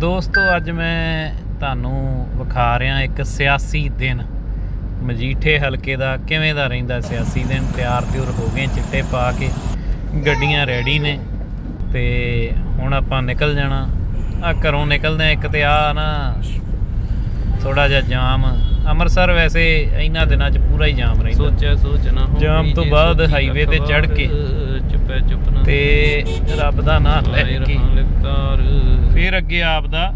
ਦੋਸਤੋ ਅੱਜ ਮੈਂ ਤੁਹਾਨੂੰ ਵਿਖਾ ਰਿਹਾ ਇੱਕ ਸਿਆਸੀ ਦਿਨ। ਮਜੀਠੇ ਹਲਕੇ ਦਾ ਕਿਵੇਂ ਦਾ ਰਹਿੰਦਾ ਸਿਆਸੀ ਦਿਨ? ਤਿਆਰ ਤਿਉਰ ਹੋ ਗਏ ਚਿੱਟੇ ਪਾ ਕੇ ਗੱਡੀਆਂ ਰੈਡੀ ਨੇ ਤੇ ਹੁਣ ਆਪਾਂ ਨਿਕਲ ਜਾਣਾ। ਆ ਘਰੋਂ ਨਿਕਲਦੇ ਇੱਕ ਤੇ ਆ ਨਾ ਥੋੜਾ ਜਿਹਾ ਜਾਮ। ਅੰਮ੍ਰਿਤਸਰ ਵੈਸੇ ਇਹਨਾਂ ਦਿਨਾਂ 'ਚ ਪੂਰਾ ਹੀ ਜਾਮ ਰਹਿੰਦਾ। ਸੋਚਿਆ ਸੋਚਣਾ ਹੋ ਜਾਮ ਤੋਂ ਬਾਅਦ ਹਾਈਵੇ ਤੇ ਚੜ੍ਹ ਕੇ ਚੁੱਪੇ ਚੁੱਪ ਨਾ ਤੇ ਰੱਬ ਦਾ ਨਾਮ ਲੈ ਕੇ ਲਿਖਤਾਰ ਫਿਰ ਅੱਗੇ ਆਪ ਦਾ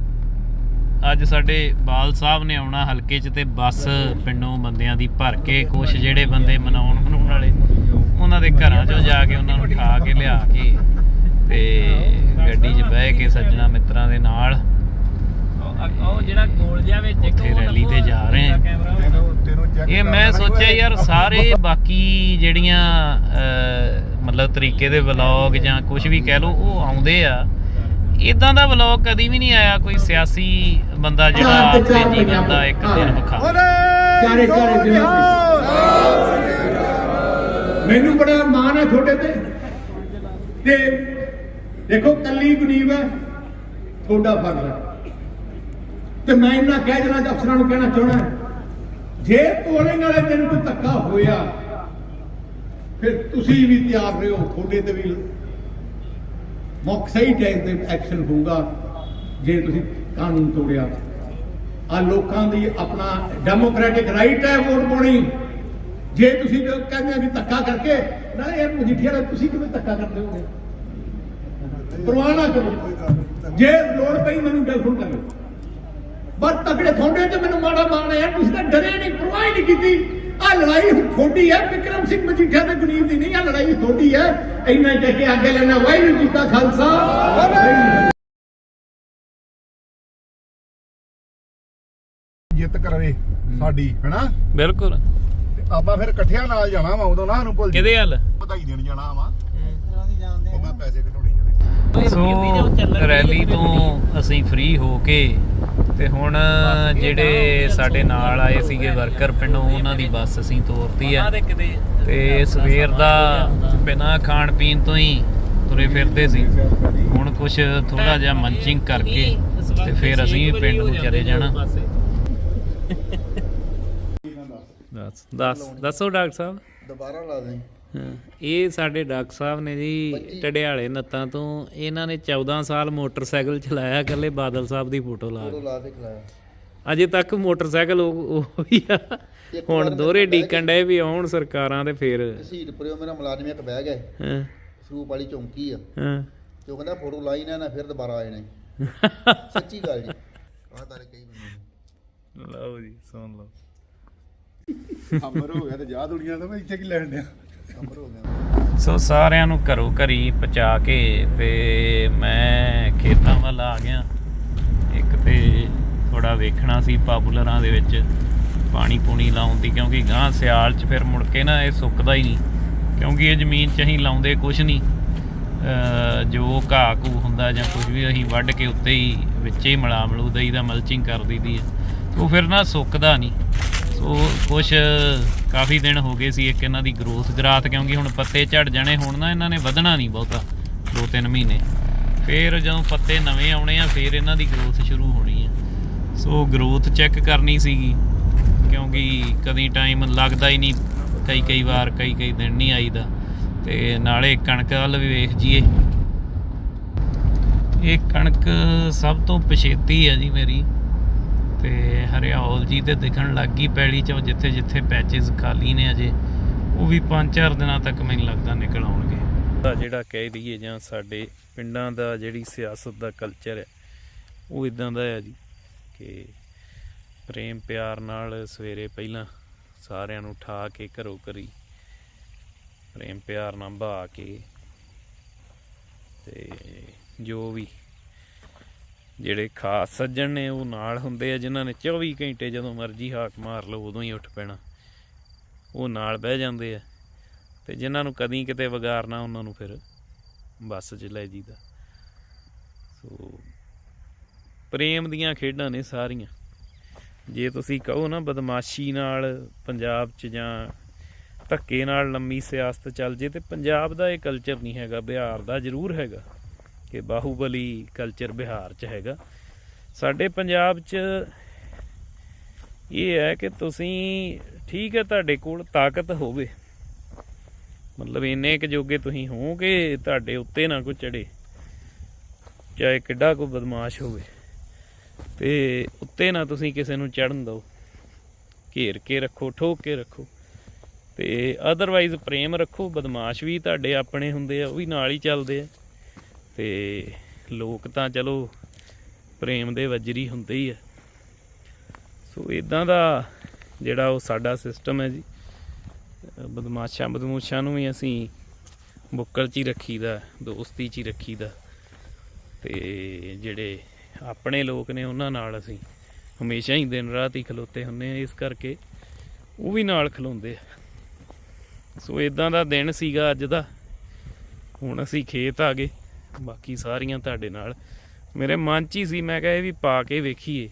ਅੱਜ ਸਾਡੇ ਬਾਲ ਸਾਹਿਬ ਨੇ ਆਉਣਾ ਹਲਕੇ 'ਚ ਤੇ ਬੱਸ ਪਿੰਡੋਂ ਬੰਦਿਆਂ ਦੀ ਭਰ ਕੇ ਕੁਛ ਜਿਹੜੇ ਬੰਦੇ ਮਨਾਉਣ ਮਨਾਉਣ ਵਾਲੇ ਉਹਨਾਂ ਦੇ ਘਰਾਂ 'ਚੋਂ ਜਾ ਕੇ ਉਹਨਾਂ ਨੂੰ ਠਾ ਕੇ ਲਿਆ ਕੇ ਤੇ ਗੱਡੀ 'ਚ ਬਹਿ ਕੇ ਸੱਜਣਾ ਮਿੱਤਰਾਂ ਦੇ ਨਾਲ। ਉਹ ਜਿਹੜਾ ਗੋਲ ਜਿਹਾ ਵਿੱਚ ਇੱਕ ਰੈਲੀ ਤੇ ਜਾ ਰਹੇ ਹਾਂ। ਇਹ ਮੈਂ ਸੋਚਿਆ ਯਾਰ ਸਾਰੇ ਬਾਕੀ ਜਿਹੜੀਆਂ ਮਤਲਬ ਤਰੀਕੇ ਦੇ ਵਲੌਗ ਜਾਂ ਕੁਝ ਵੀ ਕਹਿ ਲਓ ਉਹ ਆਉਂਦੇ ਆ। ਇਦਾਂ ਦਾ ਵਲੌਗ ਕਦੀ ਵੀ ਨਹੀਂ ਆਇਆ ਕੋਈ ਸਿਆਸੀ ਬੰਦਾ ਜਿਹੜਾ ਆਪਣੇ ਜੀਵਨ ਦਾ ਇੱਕ ਦਿਨ ਵਿਖਾ। ਚਾਰੇ ਚਾਰੇ ਦਿਨ ਮੈਨੂੰ ਬੜਾ ਮਾਣ ਹੈ ਤੁਹਾਡੇ ਤੇ। ਤੇ ਦੇਖੋ ਕੱਲੀ ਗਨੀਬ ਹੈ ਤੁਹਾਡਾ ਫਰਜ਼ ਹੈ। ਤੇ ਮੈਂ ਇਹਨਾਂ ਕਹਿ ਦੇਣਾ ਅਫਸਰਾਂ ਨੂੰ ਕਹਿਣਾ ਚਾਹਣਾ ਜੇ ਪੋਲਿੰਗ ਵਾਲੇ ਦਿਨ ਕੋਈ ਧੱਕਾ ਹੋਇਆ ਫਿਰ ਤੁਸੀਂ ਵੀ ਤਿਆਰ ਰਹੋ ਤੁਹਾਡੇ ਤੇ ਵੀ ਮੁੱਖ ਸਹੀ ਟਾਈਮ ਤੇ ਐਕਸ਼ਨ ਹੋਊਗਾ ਜੇ ਤੁਸੀਂ ਕਾਨੂੰਨ ਤੋੜਿਆ। ਆ ਲੋਕਾਂ ਦੀ ਆਪਣਾ ਡੈਮੋਕ੍ਰੈਟਿਕ ਰਾਈਟ ਹੈ ਵੋਟ ਪਾਉਣੀ। ਜੇ ਤੁਸੀਂ ਕਹਿੰਦੇ ਆ ਵੀ ਧੱਕਾ ਕਰਕੇ, ਨਾ ਇਹ ਮਜੀਠੀਆ ਵਾਲੇ ਤੁਸੀਂ ਕਿਵੇਂ ਧੱਕਾ ਕਰਦੇ ਹੋਗੇ? ਪਰਵਾਹ ਨਾ ਕਰੋ। ਜੇ ਲੋੜ ਪਈ ਮੈਨੂੰ ਟੈਲੀਫੋਨ ਕਰ ਲਓ ਪਰ ਤਕੜੇ ਥੋੜੇ ਤੇ ਮੈਨੂੰ ਮਾੜਾ ਮਾਣ ਹੈ, ਤੁਸੀਂ ਤਾਂ ਡਰੇ ਨਹੀਂ, ਪਰਵਾਹ ਨਹੀਂ ਕੀਤੀ। ਆ ਲੜਾਈ ਥੋੜੀ ਹੈ ਵਿਕਰਮ ਸਿੰਘ ਮਜੀਠੀਆ ਤੇ ਗੁਨੀਰ ਦੀ ਨਹੀਂ ਆ ਲੜਾਈ ਥੋੜੀ ਹੈ ਇੰਨਾ ਕਹਿ ਕੇ ਅੱਗੇ ਲੈਣਾ ਵਾਹਿਗੁਰੂ ਜੀ ਕਾ ਖਾਲਸਾ। ਜਿੱਤ ਕਰੇ ਸਾਡੀ ਹੈਨਾ? ਬਿਲਕੁਲ। ਆਪਾਂ ਫਿਰ ਇਕੱਠਿਆਂ ਨਾਲ ਜਾਣਾ ਵਾ ਉਦੋਂ ਨਾ ਸਾਨੂੰ ਭੁੱਲ ਕਿਹਦੇ ਹੱਲ ਵਧਾਈ ਦੇਣ ਜਾਣਾ ਵਾ। ਉਹ ਮੈਂ ਪੈਸੇ ਜਿਹੜੇ ਸੋ ਰੈਲੀ ਤੋਂ ਅਸੀਂ ਫ੍ਰੀ ਹੋ ਕੇ ਤੇ ਹੁਣ ਜਿਹੜੇ ਸਾਡੇ ਨਾਲ ਆਏ ਸੀਗੇ ਵਰਕਰ ਪਿੰਡੋਂ ਉਹਨਾਂ ਦੀ ਬੱਸ ਅਸੀਂ ਤੋਰਤੀ ਆ। ਤੇ ਸਵੇਰ ਦਾ ਬਿਨਾਂ ਖਾਣ ਪੀਣ ਤੋਂ ਹੀ ਤੁਰੇ ਫਿਰਦੇ ਸੀ। ਹੁਣ ਕੁਝ ਥੋੜਾ ਜਿਹਾ ਮੰਚਿੰਗ ਕਰਕੇ ਤੇ ਫਿਰ ਅਸੀਂ ਵੀ ਪਿੰਡ ਨੂੰ ਚਲੇ ਜਾਣਾ। ਦੱਸ ਦੱਸ ਦੱਸੋ ਡਾਕਟਰ ਸਾਹਿਬ। ਦੁਬਾਰਾ ਲਾ ਦੇ ਇਹ ਸਾਡੇ ਡਾਕਟਰ ਸਾਹਿਬ ਨੇ ਜੀ ਟੜਿਆਲੇ ਨੱਤਾਂ ਤੋਂ ਇਹਨਾਂ ਨੇ 14 ਸਾਲ ਮੋਟਰਸਾਈਕਲ ਚਲਾਇਆ ਇਕੱਲੇ ਬਾਦਲ ਸਾਹਿਬ ਦੀ ਫੋਟੋ ਲਾ ਕੇ। ਲਾ ਦੇ ਖਲਾਇਆ। ਅਜੇ ਤੱਕ ਮੋਟਰਸਾਈਕਲ ਉਹ ਹੀ ਆ। ਹੁਣ ਦੋਰੇ ਡੀਕਣ ਡਏ ਵੀ ਆਉਣ ਸਰਕਾਰਾਂ ਤੇ ਫੇਰ। ਸੀਟ ਪਰਿਓ ਮੇਰਾ ਮੁਲਾਜ਼ਮ ਇੱਕ ਬਹਿ ਗਿਆ। ਹਾਂ। ਸਰੂਪ ਵਾਲੀ ਚੌਂਕੀ ਆ। ਹਾਂ। ਤੇ ਉਹ ਕਹਿੰਦਾ ਫੋਟੋ ਲਾਈ ਨਾ ਨਾ ਫਿਰ ਦੁਬਾਰਾ ਆ ਜਾਣਾ। ਸੱਚੀ ਗੱਲ ਜੀ। ਆਹ ਤਾਰੇ ਕਈ ਬੰਦੇ ਲਓ ਜੀ ਸੁਣ ਲਓ। ਅਮਰ ਹੋ ਗਿਆ ਤੇ ਜਾ ਦੁਨੀਆ ਦਾ ਮੈਂ ਇੱਥੇ ਕੀ ਲੈਣ ਗਿਆ ਸੋ ਸਾਰਿਆਂ ਨੂੰ ਘਰੋਂ ਘਰੀ ਪਹੁੰਚਾ ਕੇ ਤੇ ਮੈਂ ਖੇਤਾਂ ਵੱਲ ਆ ਗਿਆ। ਇੱਕ ਤੇ ਥੋੜਾ ਵੇਖਣਾ ਸੀ ਪਾਪੂਲਰਾਂ ਦੇ ਵਿੱਚ ਪਾਣੀ ਪੂਣੀ ਲਾਉਣ ਦੀ, ਕਿਉਂਕਿ ਗਾਂ ਸਿਆਲ 'ਚ ਫਿਰ ਮੁੜ ਕੇ ਨਾ ਇਹ ਸੁੱਕਦਾ ਹੀ ਨਹੀਂ, ਕਿਉਂਕਿ ਇਹ ਜ਼ਮੀਨ 'ਚ ਅਸੀਂ ਲਾਉਂਦੇ ਕੁਝ ਨਹੀਂ। ਜੋ ਘਾਹ ਘੂ ਹੁੰਦਾ ਜਾਂ ਕੁਝ ਵੀ ਅਸੀਂ ਵੱਢ ਕੇ ਉੱਤੇ ਹੀ ਵਿੱਚੇ ਹੀ ਮਿਲਾ ਮਲੂ ਦਈਦਾ ਮਲਚਿੰਗ ਕਰ ਦਈਦੀ ਹੈ ਉਹ ਫਿਰ ਨਾ ਸੁੱਕਦਾ ਨਹੀਂ। ਉਹ ਕੁਝ ਕਾਫੀ ਦਿਨ ਹੋ ਗਏ ਸੀ ਇੱਕ ਇਹਨਾਂ ਦੀ ਗਰੋਥ ਗਰਾਤ ਕਿਉਂਕਿ ਹੁਣ ਪੱਤੇ ਝੜ ਜਾਣੇ, ਹੁਣ ਨਾ ਇਹਨਾਂ ਨੇ ਵਧਣਾ ਨਹੀਂ ਬਹੁਤਾ 2-3 ਮਹੀਨੇ। ਫਿਰ ਜਦੋਂ ਪੱਤੇ ਨਵੇਂ ਆਉਣੇ ਆ, ਫਿਰ ਇਹਨਾਂ ਦੀ ਗਰੋਥ ਸ਼ੁਰੂ ਹੋਣੀ ਹੈ ਸੋ ਗਰੋਥ ਚੈੱਕ ਕਰਨੀ ਸੀਗੀ, ਕਿਉਂਕਿ ਕਦੀ ਟਾਈਮ ਲੱਗਦਾ ਹੀ ਨਹੀਂ ਕਈ ਕਈ ਵਾਰ ਕਈ ਕਈ ਦਿਨ ਨਹੀਂ ਆਈਦਾ। ਤੇ ਨਾਲੇ ਕਣਕ ਵੱਲ ਵੀ ਵੇਖ ਜੀਏ। ਇਹ ਕਣਕ ਸਭ ਤੋਂ ਪਛੇਤੀ ਹੈ ਜੀ ਮੇਰੀ। ਤੇ ਹਰਿਆਵਲ ਜੀ ਤੇ ਦਿਖਣ ਲੱਗ ਗਈ ਪੈਲੀ 'ਚੋਂ, ਜਿੱਥੇ ਜਿੱਥੇ ਪੈਚਸ ਖਾਲੀ ਨੇ ਅਜੇ, ਉਹ ਵੀ 5-4 ਦਿਨਾਂ ਤੱਕ ਮੈਨੂੰ ਲੱਗਦਾ ਨਿਕਲ ਆਉਣਗੇ। ਦਾ ਜਿਹੜਾ ਕਹਿ ਦਈਏ ਜਾਂ ਸਾਡੇ ਪਿੰਡਾਂ ਦਾ ਜਿਹੜੀ ਸਿਆਸਤ ਦਾ ਕਲਚਰ ਹੈ, ਉਹ ਇਦਾਂ ਦਾ ਹੈ ਜੀ ਕਿ ਪ੍ਰੇਮ ਪਿਆਰ ਨਾਲ ਸਵੇਰੇ ਪਹਿਲਾਂ ਸਾਰਿਆਂ ਨੂੰ ਠਾ ਕੇ ਘਰੋਂ ਘਰੀ ਪ੍ਰੇਮ ਪਿਆਰ ਨਾਲ ਬਹਾ ਕੇ ਤੇ ਜੋ ਵੀ ਜਿਹੜੇ ਖਾਸ ਸੱਜਣ ਨੇ ਉਹ ਨਾਲ ਹੁੰਦੇ ਆ, ਜਿਨ੍ਹਾਂ ਨੇ 24 ਘੰਟੇ ਜਦੋਂ ਮਰਜ਼ੀ ਹਾਕ ਮਾਰ ਲਓ, ਉਦੋਂ ਹੀ ਉੱਠ ਪੈਣਾ। ਉਹ ਨਾਲ ਬਹਿ ਜਾਂਦੇ ਆ ਤੇ ਜਿਨ੍ਹਾਂ ਨੂੰ ਕਦੀ ਕਿਤੇ ਵਿਗਾਰਨਾ ਉਹਨਾਂ ਨੂੰ ਫਿਰ ਬੱਸ 'ਚ ਲੈ ਜੀਦਾ ਸੋ, ਪ੍ਰੇਮ ਦੀਆਂ ਖੇਡਾਂ ਨੇ ਸਾਰੀਆਂ। ਜੇ ਤੁਸੀਂ ਕਹੋ ਨਾ, ਬਦਮਾਸ਼ੀ ਨਾਲ ਪੰਜਾਬ 'ਚ ਜਾਂ ਧੱਕੇ ਨਾਲ ਲੰਮੀ ਸਿਆਸਤ ਚੱਲ ਜੇ, ਤੇ ਪੰਜਾਬ ਦਾ ਇਹ ਕਲਚਰ ਨਹੀਂ ਹੈਗਾ, ਬਿਹਾਰ ਦਾ ਜ਼ਰੂਰ ਹੈਗਾ। ਕਿ ਬਾਹੂਬਲੀ ਕਲਚਰ ਬਿਹਾਰ 'ਚ ਹੈਗਾ। ਸਾਡੇ ਪੰਜਾਬ 'ਚ ਇਹ ਹੈ ਕਿ ਤੁਸੀਂ, ਠੀਕ ਹੈ ਤੁਹਾਡੇ ਕੋਲ ਤਾਕਤ ਹੋਵੇ। ਮਤਲਬ ਇੰਨੇ ਕੁ ਜੋਗੇ ਤੁਸੀਂ ਹੋ ਕਿ ਤੁਹਾਡੇ ਉੱਤੇ ਨਾ ਕੋਈ ਚੜੇ ਚਾਹੇ ਕਿੱਡਾ ਕੋ ਬਦਮਾਸ਼ ਹੋਵੇ। ਤੇ ਉੱਤੇ ਨਾ ਤੁਸੀਂ ਕਿਸੇ ਨੂੰ ਚੜਨ ਦਿਓ। ਘੇਰ ਕੇ ਰੱਖੋ, ਠੋਕ ਕੇ ਰੱਖੋ। ਤੇ ਅਦਰਵਾਈਜ਼ ਪ੍ਰੇਮ ਰੱਖੋ, ਬਦਮਾਸ਼ ਵੀ ਤੁਹਾਡੇ ਆਪਣੇ ਹੁੰਦੇ ਆ, ਉਹ ਵੀ ਨਾਲ ਹੀ ਚੱਲਦੇ ਆ। ਤੇ ਲੋਕ ਤਾਂ ਚਲੋ ਪ੍ਰੇਮ ਦੇ ਵਜਰੀ ਹੁੰਦੇ ਹੀ ਆ। ਸੋ ਇਦਾਂ ਦਾ ਜਿਹੜਾ ਉਹ ਸਾਡਾ ਸਿਸਟਮ ਹੈ ਜੀ ਬਦਮਾਸ਼ਾਂ ਬਦਮੂਸ਼ਾਂ ਨੂੰ ਵੀ ਅਸੀਂ ਬੁੱਕਲ 'ਚ ਹੀ ਰੱਖੀਦਾ, ਦੋਸਤੀ 'ਚ ਹੀ ਰੱਖੀਦਾ। ਤੇ ਜਿਹੜੇ ਆਪਣੇ ਲੋਕ ਨੇ ਉਹਨਾਂ ਨਾਲ ਅਸੀਂ ਹਮੇਸ਼ਾ ਹੀ ਦਿਨ ਰਾਤ ਹੀ ਖਲੋਤੇ ਹੁੰਨੇ ਆ ਇਸ ਕਰਕੇ ਉਹ ਵੀ ਨਾਲ ਖਲੋਂਦੇ ਆ। ਸੋ ਇਦਾਂ ਦਾ ਦਿਨ ਸੀਗਾ ਅੱਜ ਦਾ। ਹੁਣ ਅਸੀਂ ਖੇਤ ਆ ਗਏ। ਬਾਕੀ ਸਾਰੀਆਂ ਤੁਹਾਡੇ ਨਾਲ। ਮੇਰੇ ਮਨ 'ਚ ਹੀ ਸੀ, ਮੈਂ ਕਿਹਾ ਇਹ ਵੀ ਪਾ ਕੇ ਵੇਖੀਏ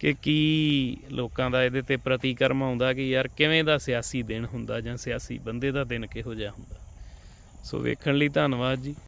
ਕਿ ਕੀ ਲੋਕਾਂ ਦਾ ਇਹਦੇ ਤੇ ਪ੍ਰਤੀਕਰਮ ਆਉਂਦਾ ਕਿ ਯਾਰ ਕਿਵੇਂ ਦਾ ਸਿਆਸੀ ਦਿਨ ਹੁੰਦਾ ਜਾਂ ਸਿਆਸੀ ਬੰਦੇ ਦਾ ਦਿਨ ਕਿਹੋ ਜਿਹਾ ਹੁੰਦਾ। ਸੋ ਵੇਖਣ ਲਈ ਧੰਨਵਾਦ ਜੀ।